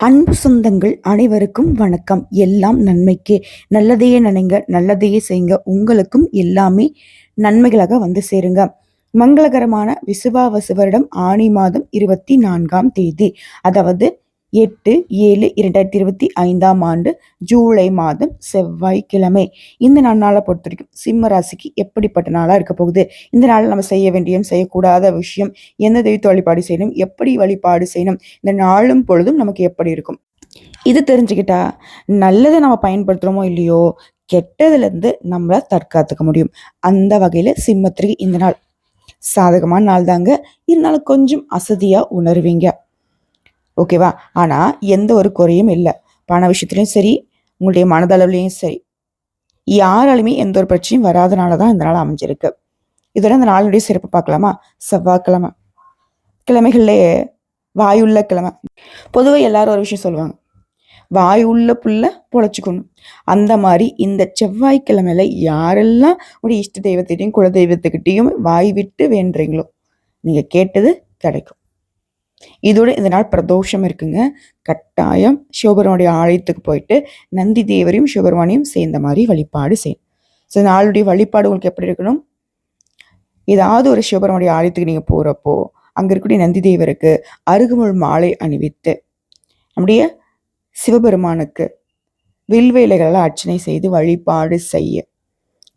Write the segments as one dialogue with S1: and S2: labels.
S1: அன்பு சொந்தங்கள் அனைவருக்கும் வணக்கம். எல்லாம் நன்மைக்கு. நல்லதையே நினைங்க நல்லதையே செய்யுங்க. உங்களுக்கும் எல்லாமே நன்மைகளாக வந்து சேருங்க. மங்களகரமான விசுவாவசு வருடம் ஆணி மாதம் இருபத்தி நான்காம் தேதி அதாவது எட்டு ஏழு இரண்டாயிரத்தி இருபத்தி ஐந்தாம் ஆண்டு ஜூலை மாதம் செவ்வாய்க்கிழமை. இந்த நாளை பொறுத்த வரைக்கும் சிம்ம ராசிக்கு எப்படிப்பட்ட நாளாக இருக்க போகுது? இந்த நாளில் நம்ம செய்ய வேண்டியும் செய்யக்கூடாத விஷயம் எந்த தெய்வத்தை வழிபாடு செய்யணும்? எப்படி வழிபாடு செய்யணும்? இந்த நாளும் பொழுதும் நமக்கு எப்படி இருக்கும்? இது தெரிஞ்சுக்கிட்டா நல்லதை நம்ம பயன்படுத்துகிறோமோ இல்லையோ கெட்டதுலேருந்து நம்மளை தற்காத்துக்க முடியும். அந்த வகையில் சிம்மத்திற்கு இந்த நாள் சாதகமான நாள் தாங்க இருந்தாலும் கொஞ்சம் அசதியாக உணர்வீங்க. ஓகேவா ஆனால் எந்த ஒரு குறையும் இல்லை. பண விஷயத்துலையும் சரி உங்களுடைய மனதளவுலையும் சரி. யாராலுமே எந்த ஒரு பிரச்சனையும் வராதனால தான் இந்த நாள் அமைஞ்சிருக்கு. இதோட இந்த நாளுடைய சிறப்பு பார்க்கலாமா? செவ்வாய்க்கிழமை. கிழமைகள்லேயே வாயுள்ள கிழமை. பொதுவாக எல்லாரும் ஒரு விஷயம் சொல்லுவாங்க. வாய் உள்ள புல்ல பொழைச்சிக்கணும். அந்த மாதிரி இந்த செவ்வாய்க்கிழமையில யாரெல்லாம் உடைய இஷ்ட தெய்வத்திட்டையும் குல தெய்வத்துக்கிட்டையும் வாய் விட்டு வேண்டுறீங்களோ நீங்கள் கேட்டது கிடைக்கும். இதோட இந்த நாள் பிரதோஷம் இருக்குங்க. கட்டாயம் சிவபெருமானுடைய ஆலயத்துக்கு போயிட்டு நந்தி தேவரையும் சிவபெருமானையும் சேர்ந்த மாதிரி வழிபாடு செய்யும் ஸோ நாளுடைய வழிபாடு உங்களுக்கு எப்படி இருக்கணும்? ஏதாவது ஒரு சிவபெருமானுடைய ஆலயத்துக்கு நீங்கள் போகிறப்போ அங்கே இருக்கக்கூடிய நந்தி தேவருக்கு அருகுமுள் மாலை அணிவித்து நம்முடைய சிவபெருமானுக்கு வில்வேலைகளை அர்ச்சனை செய்து வழிபாடு செய்ய.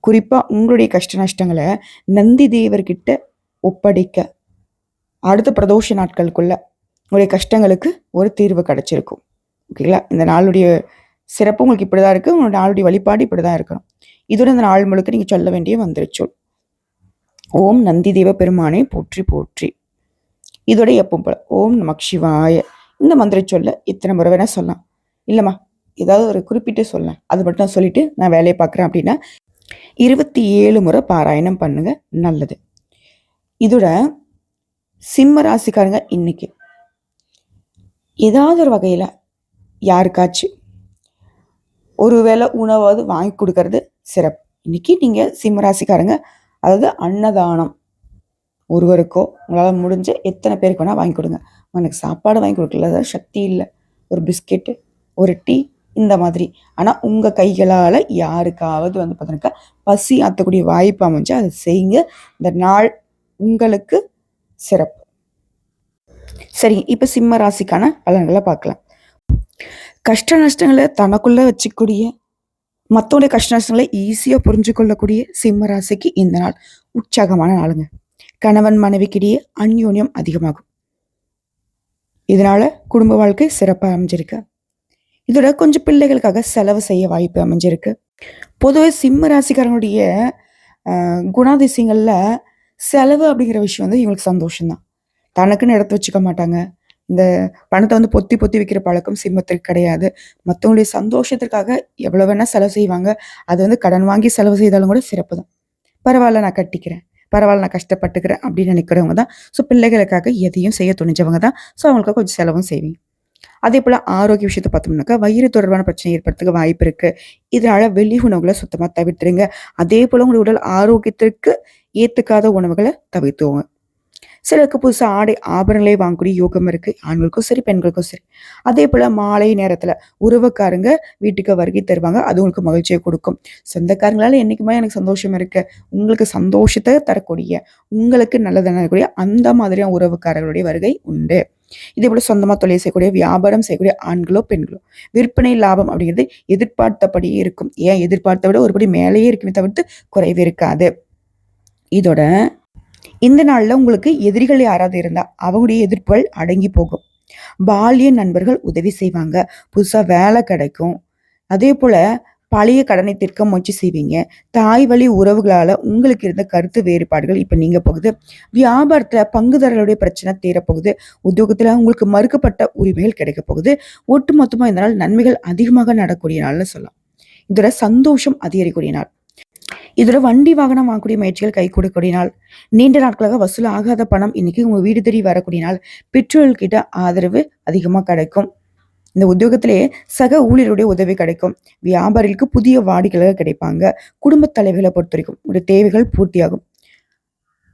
S1: குறிப்பாக உங்களுடைய கஷ்ட நஷ்டங்களை நந்தி தேவர்கிட்ட ஒப்படைக்க. அடுத்த பிரதோஷ நாட்களுக்குள்ள உங்களுடைய கஷ்டங்களுக்கு ஒரு தீர்வு கிடைச்சிருக்கும். ஓகேங்களா இந்த நாளுடைய சிறப்பு உங்களுக்கு இப்படி தான் இருக்குது உங்களோட நாளுடைய வழிபாடு இப்படி தான் இருக்கணும். இதோட இந்த நாள் முழுக்க நீங்கள் சொல்ல வேண்டிய வந்துருச்சோல் ஓம் நந்தி தேவ பெருமானை போற்றி போற்றி. இதோட எப்போ போல ஓம் நமக் சிவாய. இந்த மந்திர சொல்ல இத்தனை முறை வேணால் சொல்லலாம். இல்லைம்மா ஏதாவது ஒரு குறிப்பிட்டு சொல்லலாம். அது மட்டும் சொல்லிட்டு நான் வேலையை பார்க்குறேன் அப்படின்னா இருபத்தி ஏழு முறை பாராயணம் பண்ணுங்க நல்லது. இதோட சிம்ம ராசிக்காரங்க இன்னைக்கு. ஏதாவது ஒரு வகையில் யாருக்காச்சும் ஒரு வேளை உணவாவது வாங்கி கொடுக்கறது சிறப்பு. இன்னைக்கு நீங்கள் சிம்ம ராசிக்காரங்க அதாவது அன்னதானம் ஒருவருக்கோ உங்களால் முடிஞ்ச எத்தனை பேருக்கு வேணால் வாங்கி கொடுங்க. உனக்கு சாப்பாடு வாங்கி கொடுக்கல அதாவது சக்தி இல்லை. ஒரு பிஸ்கெட்டு ஒரு டீ இந்த மாதிரி. ஆனால் உங்கள் கைகளால் யாருக்காவது வந்து பார்த்தீங்கன்னாக்கா பசி ஆற்றக்கூடிய வாய்ப்பு அமைஞ்சு அதை செய்யுங்க. இந்த நாள் உங்களுக்கு சிறப்பு. சரி இப்போ சிம்ம ராசிக்கான பலன்களை பார்க்கலாம். கஷ்ட நஷ்டங்களை தனக்குள்ளே வச்சுக்கூடிய மற்றவங்களுடைய கஷ்ட நஷ்டங்களை ஈஸியாக புரிஞ்சு கொள்ளக்கூடிய சிம்ம ராசிக்கு இந்த நாள் உற்சாகமான நாளுங்க. கணவன் மனைவிக்கிடையே அந்யோன்யம் அதிகமாகும். இதனால குடும்ப வாழ்க்கை சிறப்பாக அமைஞ்சிருக்கு. இதோட கொஞ்சம் பிள்ளைகளுக்காக செலவு செய்ய வாய்ப்பு அமைஞ்சிருக்கு. பொதுவாக சிம்ம ராசிக்காரங்களுடைய குணாதிசயங்களில் செலவு அப்படிங்கிற விஷயம் வந்து இவங்களுக்கு சந்தோஷம்தான். தனக்குன்னு எடுத்து வச்சுக்க மாட்டாங்க. இந்த பணத்தை வந்து பொத்தி பொத்தி வைக்கிற பழக்கம் சிம்மத்திற்கு கிடையாது. மற்றவங்களுடைய சந்தோஷத்திற்காக எவ்வளோ வேணால் செலவு செய்வாங்க. அது வந்து கடன் வாங்கி செலவு செய்தாலும் கூட சிறப்பு தான் பரவாயில்ல நான் கட்டிக்கிறேன். பரவாயில்ல நான் கஷ்டப்பட்டுக்கிறேன் அப்படின்னு நினைக்கிறவங்க தான் ஸோ பிள்ளைகளுக்காக எதையும் செய்ய துணிஞ்சவங்க தான் ஸோ அவங்களுக்கு கொஞ்சம் செலவும் செய்வீங்க. அதே போல் ஆரோக்கிய விஷயத்தை பார்த்தோம்னாக்கா வயிறு தொடர்பான பிரச்சனை ஏற்படுறதுக்கு வாய்ப்பு இருக்குது இதனால் வெளி உணவுகளை சுத்தமாக தவிர்த்துருங்க. அதே போல் உங்களுடைய உடல் ஆரோக்கியத்திற்கு ஏற்றுக்காத உணவுகளை தவிர்த்துவோங்க சிலருக்கு புதுசாக ஆடை ஆபரணங்களே வாங்கக்கூடிய யோகம் இருக்குது ஆண்களுக்கும் சரி பெண்களுக்கும் சரி. அதே போல் மாலை நேரத்தில் உறவுக்காரங்க வீட்டுக்கு வருகை தருவாங்க. அது உங்களுக்கு மகிழ்ச்சியை கொடுக்கும். சொந்தக்காரங்களால் என்றைக்குமே எனக்கு சந்தோஷம் இருக்குது உங்களுக்கு சந்தோஷத்தை தரக்கூடிய உங்களுக்கு நல்லது இருக்கக்கூடிய அந்த மாதிரியான உறவுக்காரர்களுடைய வருகை உண்டு. இதே போல சொந்தமாக தொழில் செய்யக்கூடிய வியாபாரம் செய்யக்கூடிய ஆண்களோ பெண்களோ விற்பனை லாபம் அப்படிங்கிறது எதிர்பார்த்தபடியே இருக்கும். ஏன் எதிர்பார்த்த விட ஒருபடி மேலேயே இருக்குமே தவிர்த்து குறைவு இருக்காது. இதோட இந்த நாளில் உங்களுக்கு எதிரிகள் யாராவது இருந்தால் அவங்களுடைய எதிர்ப்புகள் அடங்கி போகும். பாலிய நண்பர்கள் உதவி செய்வாங்க. புதுசாக வேலை கிடைக்கும். அதே போல் பழைய கடனை தீர்க்க முயற்சி செய்வீங்க. தாய் வழி உறவுகளால் உங்களுக்கு இருந்த கருத்து வேறுபாடுகள் இப்போ நீங்க போகுது. வியாபாரத்தில் பங்குதாரர்களுடைய பிரச்சனை தீரப்போகுது உத்தியோகத்தில் உங்களுக்கு மறுக்கப்பட்ட உரிமைகள் கிடைக்க போகுது. ஒட்டுமொத்தமாக மொத்தமாக இதனால் நன்மைகள் அதிகமாக நடக்கூடிய நாள்னு சொல்லலாம். இதோட சந்தோஷம் அதிகரிக்கூடிய நாள். இதோட வண்டி வாகனம் வாங்கக்கூடிய முயற்சிகள் கை கொடுக்கக்கூடிய நாள். நீண்ட நாட்களாக வசூல் ஆகாத பணம் இன்னைக்கு உங்க வீடு தேடி வரக்கூடிய நாள். பெற்றோர்கிட்ட ஆதரவு அதிகமாக கிடைக்கும். இந்த உத்தியோகத்திலே சக ஊழியருடைய உதவி கிடைக்கும். வியாபாரிகளுக்கு புதிய வாடிக்கையாக கிடைப்பாங்க. குடும்ப தலைவர்களை பொறுத்த வரைக்கும் உடைய தேவைகள் பூர்த்தியாகும்.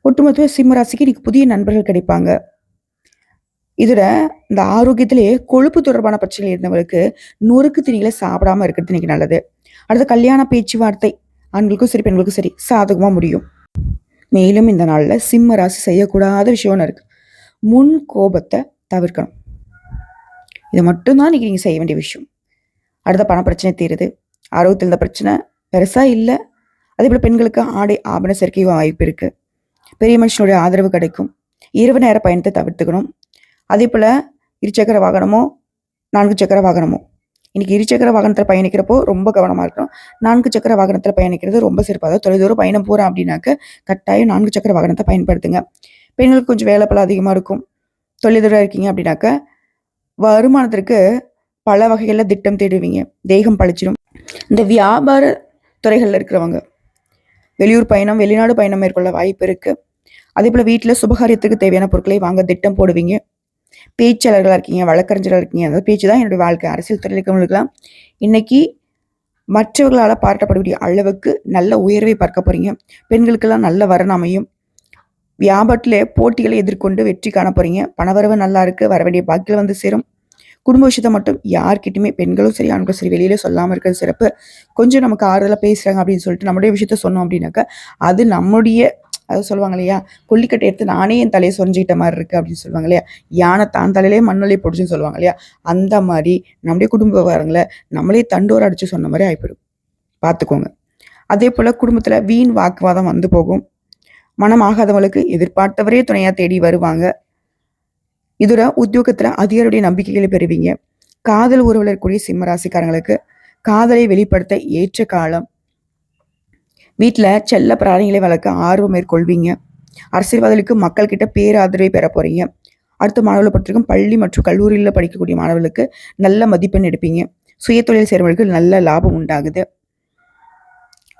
S1: ஒட்டுமொத்த சிம்மராசிக்கு இன்னைக்கு புதிய நண்பர்கள் கிடைப்பாங்க. இதில் இந்த ஆரோக்கியத்திலே கொழுப்பு தொடர்பான பிரச்சனைகள் இருந்தவங்களுக்கு நொறுக்கு திணிகளை சாப்பிடாம இருக்கிறது இன்னைக்கு நல்லது. அடுத்து கல்யாண பேச்சுவார்த்தை. ஆண்களுக்கும் சரி பெண்களுக்கும் சரி சாதகமாக முடியும். மேலும் இந்த நாளில் சிம்ம ராசி செய்யக்கூடாத விஷயம் ஒன்று இருக்கு. முன் கோபத்தை தவிர்க்கணும். இது மட்டும்தான் இன்றைக்கி நீங்கள் செய்ய வேண்டிய விஷயம். அடுத்த பண பிரச்சனை தீருது. ஆரோக்கியத்தில் இந்த பிரச்சனை பெருசாக இல்லை. அதே போல் பெண்களுக்கு ஆடை ஆபண சேர்க்கை வாய்ப்பு இருக்குது பெரிய மனுஷனுடைய ஆதரவு கிடைக்கும். இரவு நேர பயணத்தை தவிர்த்துக்கணும். அதே போல் இருசக்கர வாகனமோ நான்கு சக்கர வாகனமோ. இன்றைக்கி இருசக்கர வாகனத்தில் பயணிக்கிறப்போ ரொம்ப கவனமாக இருக்கணும். நான்கு சக்கர வாகனத்தில் பயணிக்கிறது ரொம்ப சிறப்பாக அதாவது தொலைதூரம் பயணம் போகிறோம் அப்படின்னாக்க கட்டாயம் நான்கு சக்கர வாகனத்தை பயன்படுத்துங்க. பெண்களுக்கு கொஞ்சம் வேலை அதிகமாக இருக்கும். தொலைதூரம் இருக்கீங்க அப்படின்னாக்க வருமானத்திற்கு பல வகைகளில் திட்டம் தேடுவீங்க. தேகம் பழிச்சிடும். இந்த வியாபார துறைகளில் இருக்கிறவங்க வெளியூர் பயணம் வெளிநாடு பயணம் மேற்கொள்ள வாய்ப்பு இருக்குது அதே போல் வீட்டில் சுபகாரியத்துக்கு தேவையான பொருட்களை வாங்க திட்டம் போடுவீங்க. பேச்சாளர்களாக இருக்கீங்க வழக்கறிஞராக இருக்கீங்க. அதாவது பேச்சு தான் என்னுடைய வாழ்க்கை. அரசியல் துறையில் இருக்கவங்களுக்குலாம் இன்னைக்கு மற்றவர்களால் பாராட்டப்படக்கூடிய அளவுக்கு நல்ல உயர்வை பார்க்க போகிறீங்க பெண்களுக்கெல்லாம் நல்ல வரன் அமையும். வியாபாரத்தில் போட்டிகளை எதிர்கொண்டு வெற்றி காண போறீங்க. பணவரவு நல்லா இருக்கு வர வேண்டிய பாக்கியில் வந்து சேரும். குடும்ப விஷயத்தை மட்டும் யார்கிட்டயுமே பெண்களும் சரி ஆண்களும் சரி வெளியில சொல்லாமல் இருக்கிறது சிறப்பு. கொஞ்சம் நமக்கு ஆறுதலாக பேசுறாங்க அப்படின்னு சொல்லிட்டு நம்முடைய விஷயத்த சொன்னோம் அப்படின்னாக்கா அது நம்முடைய அது சொல்லுவாங்க இல்லையா கொல்லிக்கட்டை எடுத்து நானே என் தலையை சொரிஞ்சுக்கிட்ட மாதிரி இருக்கு அப்படின்னு சொல்லுவாங்க இல்லையா யானை தான் தலையிலே மண்ணொலி பிடிச்சுன்னு சொல்லுவாங்க இல்லையா அந்த மாதிரி நம்முடைய குடும்ப விவகாரங்களை நம்மளே தண்டோர் அடிச்சு சொன்ன மாதிரி ஆகிப்படும் பார்த்துக்கோங்க. அதே போல் குடும்பத்தில் வீண் வாக்குவாதம் வந்து போகும். மனம் ஆகாதவங்களுக்கு எதிர்பார்த்தவரே துணையாக தேடி வருவாங்க. இதோட உத்தியோகத்தில் அதிகாரியுடைய நம்பிக்கைகளை பெறுவீங்க. காதல் உறவில் இருக்கக்கூடிய சிம்ம ராசிக்காரங்களுக்கு காதலை வெளிப்படுத்த ஏற்ற காலம். வீட்டில் செல்ல பிராணிகளை வளர்க்க ஆர்வம் மேற்கொள்வீங்க. அரசியல்வாதிகளுக்கு மக்கள் கிட்ட பேராதரவை பெற போறீங்க. அடுத்த மாணவர்களை பொறுத்திருக்கும் பள்ளி மற்றும் கல்லூரியில் படிக்கக்கூடிய மாணவர்களுக்கு நல்ல மதிப்பெண் எடுப்பீங்க. சுயத்தொழில் செய்கிறவர்களுக்கு நல்ல லாபம் உண்டாகுது.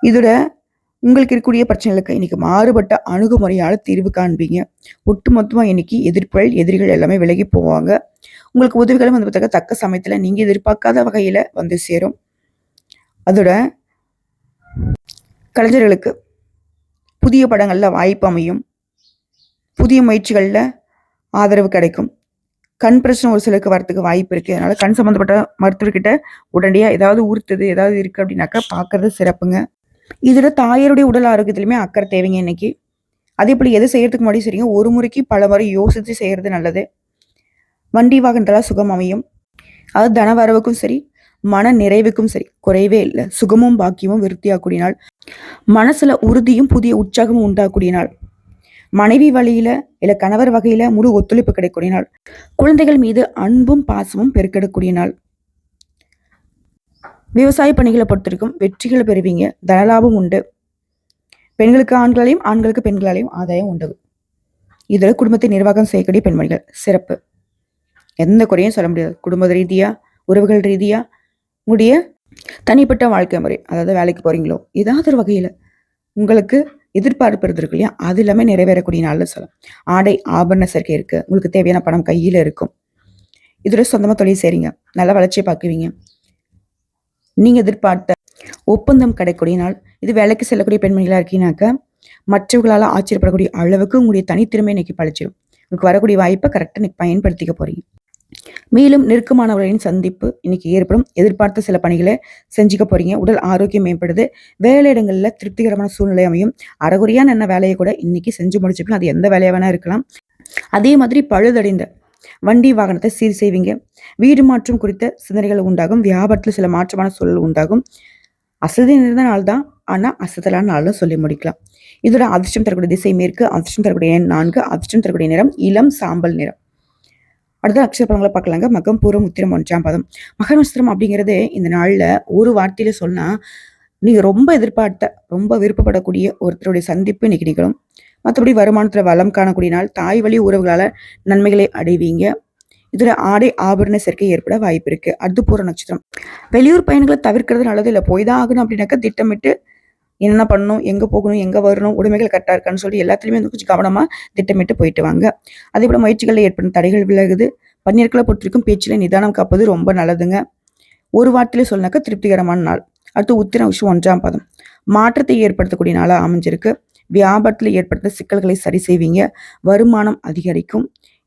S1: இதோட உங்களுக்கு இருக்கக்கூடிய பிரச்சனைகளுக்கு இன்னைக்கு மாறுபட்ட அணுகுமுறையால் தீர்வு காண்பீங்க. ஒட்டுமொத்தமாக இன்னைக்கு எதிர்ப்புகள் எதிரிகள் எல்லாமே விலகி போவாங்க. உங்களுக்கு உதவிகளும் வந்து பார்த்தா தக்க சமயத்தில் நீங்கள் எதிர்பார்க்காத வகையில் வந்து சேரும். அதோட கலைஞர்களுக்கு புதிய படங்களில் வாய்ப்பு அமையும். புதிய முயற்சிகளில் ஆதரவு கிடைக்கும். கண் பிரச்சனை ஒரு சிலருக்கு வரத்துக்கு வாய்ப்பு இருக்குது அதனால் கண் சம்மந்தப்பட்ட மருத்துவர்கிட்ட உடனடியாக ஏதாவது உறுத்துது ஏதாவது இருக்குது அப்படின்னாக்கா பார்க்கறது சிறப்புங்க. இதில் தாயருடைய உடல் ஆரோக்கியத்திலுமே அக்கறை தேவைங்க இன்னைக்கு. அதே போல் எது செய்கிறதுக்கு முன்னாடி சரிங்க ஒரு முறைக்கு பல முறை யோசித்து செய்கிறது நல்லது. வண்டி வாகனத்தெல்லாம் சுகம் அமையும். அது தன வரவுக்கும் சரி மன நிறைவுக்கும் சரி குறைவே இல்லை. சுகமும் பாக்கியமும் விருத்தியாகக்கூடிய நாள். மனசில் உறுதியும் புதிய உற்சாகமும் உண்டாகக்கூடிய நாள். மனைவி வழியில இல்லை கணவர் வகையில் முழு ஒத்துழைப்பு கிடைக்கக்கூடிய நாள். குழந்தைகள் மீது அன்பும் பாசமும் பெருக்கெடுக்கூடிய நாள். விவசாய பணிகளை பொறுத்திருக்கும் வெற்றிகளை பெறுவீங்க. தனலாபம் உண்டு. பெண்களுக்கு ஆண்களாலையும் ஆண்களுக்கு பெண்களாலையும் ஆதாயம் உண்டு. இதில் குடும்பத்தை நிர்வாகம் செய்யக்கூடிய பெண்மணிகள். சிறப்பு. எந்த குறையும் சொல்ல முடியாது. குடும்ப ரீதியாக உறவுகள் ரீதியாக உங்களுடைய தனிப்பட்ட வாழ்க்கை முறை அதாவது வேலைக்கு போகிறீங்களோ ஏதாவது ஒரு வகையில் உங்களுக்கு எதிர்பார்ப்பு இருக்கு இல்லையா? அது எல்லாமே நிறைவேறக்கூடிய நாள்னு சொல்லலாம். ஆடை ஆபரண சேர்க்கை இருக்குது உங்களுக்கு தேவையான பணம் கையில் இருக்கும். இதில் சொந்தமாக தொழில் செய்கிறீங்க நல்ல வளர்ச்சியை பார்க்குவீங்க. நீங்கள் எதிர்பார்த்த ஒப்பந்தம் கிடைக்கூடிய நாள் இது வேலைக்கு செல்லக்கூடிய பெண்மணிகளாக இருக்கீங்கனாக்கா மற்றவர்களால் ஆச்சரியப்படக்கூடிய அளவுக்கு உங்களுடைய தனித்திறமை இன்னைக்கு பழிச்சிடும் உங்களுக்கு வரக்கூடிய வாய்ப்பை கரெக்டாக இன்னைக்கு பயன்படுத்திக்க போகிறீங்க மேலும் நெருக்கமானவர்களின் சந்திப்பு இன்னைக்கு ஏற்படும். எதிர்பார்த்த சில பணிகளை செஞ்சுக்க போறீங்க. உடல் ஆரோக்கியம் மேம்படுது. வேலையிடங்களில் திருப்திகரமான சூழ்நிலை அமையும். அறகுறையான என்ன வேலையை கூட இன்னைக்கு செஞ்சு முடிச்சுக்கலாம் அது எந்த வேலையாக வேணா இருக்கலாம். அதே மாதிரி பழுதடைந்த வண்டி வாகனத்தை சீர் செய்வீங்க. வீடு மாற்றம் குறித்த சிந்தனைகள் உண்டாகும். வியாபாரத்தில் சில மாற்றமான சூழல் உண்டாகும். அசதி நிறைந்த நாள் தான் ஆனால் அசதலான நாளும் சொல்லி முடிக்கலாம். இதோட அதிர்ஷ்டம் தரக்கூடிய திசை மேற்கு அதிர்ஷ்டம் தரக்கூடிய எண் நான்கு அதிர்ஷ்டம் தரக்கூடிய நிறம் இளம் சாம்பல் நிறம். அடுத்த அக்ஷர படங்களை பார்க்கலாங்க. மகம் பூரம் உத்திரம் ஒன்றாம் பதம். மகநஸ்திரம் அப்படிங்கிறது இந்த நாளில் ஒரு வார்த்தையில சொன்னா நீங்க ரொம்ப எதிர்பார்த்த ரொம்ப விருப்பப்படக்கூடிய ஒருத்தருடைய சந்திப்பு இன்னைக்கு நிகழும். மற்றபடி வருமானத்தில் வளம் காணக்கூடிய நாள் தாய் வழி உறவுகளால் நன்மைகளை அடைவீங்க. இதில் ஆடை ஆபரண சேர்க்கை ஏற்பட வாய்ப்பு இருக்கு. அடுத்து பூர நட்சத்திரம். வெளியூர் பயணங்களை தவிர்க்கிறது நல்லது இல்லை. போய் தான் ஆகணும் அப்படின்னாக்கா திட்டமிட்டு என்ன பண்ணணும் எங்கே போகணும் எங்கே வரணும் உடைமைகள் கரெக்டாக இருக்கான்னு சொல்லி எல்லாத்துலேயுமே வந்து கொஞ்சம் கவனமாக திட்டமிட்டு போயிட்டு வாங்க. அதே போல முயற்சிகளில் ஏற்படும் தடைகள் விலகுது. பன்னீர்களை பொறுத்திருக்கும் பேச்சில் நிதானம் காப்பது ரொம்ப நல்லதுங்க. ஒரு வார்த்தையில சொன்னாக்க திருப்திகரமான நாள். அடுத்து உத்திர விஷயம் ஒன்றாம் பதம். மாற்றத்தை ஏற்படுத்தக்கூடிய நாளாக அமைஞ்சிருக்கு. வியாபாரத்தில் ஏற்படுத்த சிக்கல்களை சரி செய்வீங்க. வருமானம் அதிகரிக்கும்.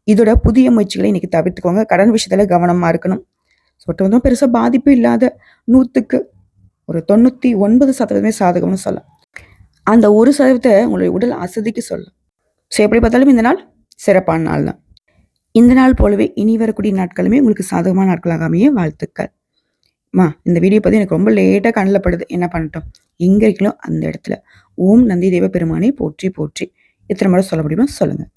S1: இதோட புதிய முயற்சிகளை இன்னைக்கு தவிர்த்துக்கோங்க. கடன் விஷயத்தில் கவனமாக இருக்கணும். ஒட்டுமொத்தம் பெருசாக பாதிப்பு இல்லாத நூற்றுக்கு ஒரு தொண்ணூற்றி ஒன்பது சதவீதமே சாதகம்னு சொல்லலாம். அந்த ஒரு சதவீதத்தை உங்களுடைய உடல் அசதிக்கு சொல்லும் ஸோ எப்படி பார்த்தாலும் இந்த நாள் சிறப்பான நாள் தான். இந்த நாள் போலவே இனி வரக்கூடிய நாட்களுமே உங்களுக்கு சாதகமான நாட்களாக அமைய வாழ்த்துக்கள். மா இந்த வீடியோ பற்றி எனக்கு ரொம்ப லேட்டாக கண்ணில் படுது. என்ன பண்ணட்டும்? எங்கே இருக்கலோ அந்த இடத்துல. ஓம் நந்தி தேவ பெருமானை போற்றி போற்றி. எத்தனை முறை சொல்ல முடியுமோ சொல்லுங்கள்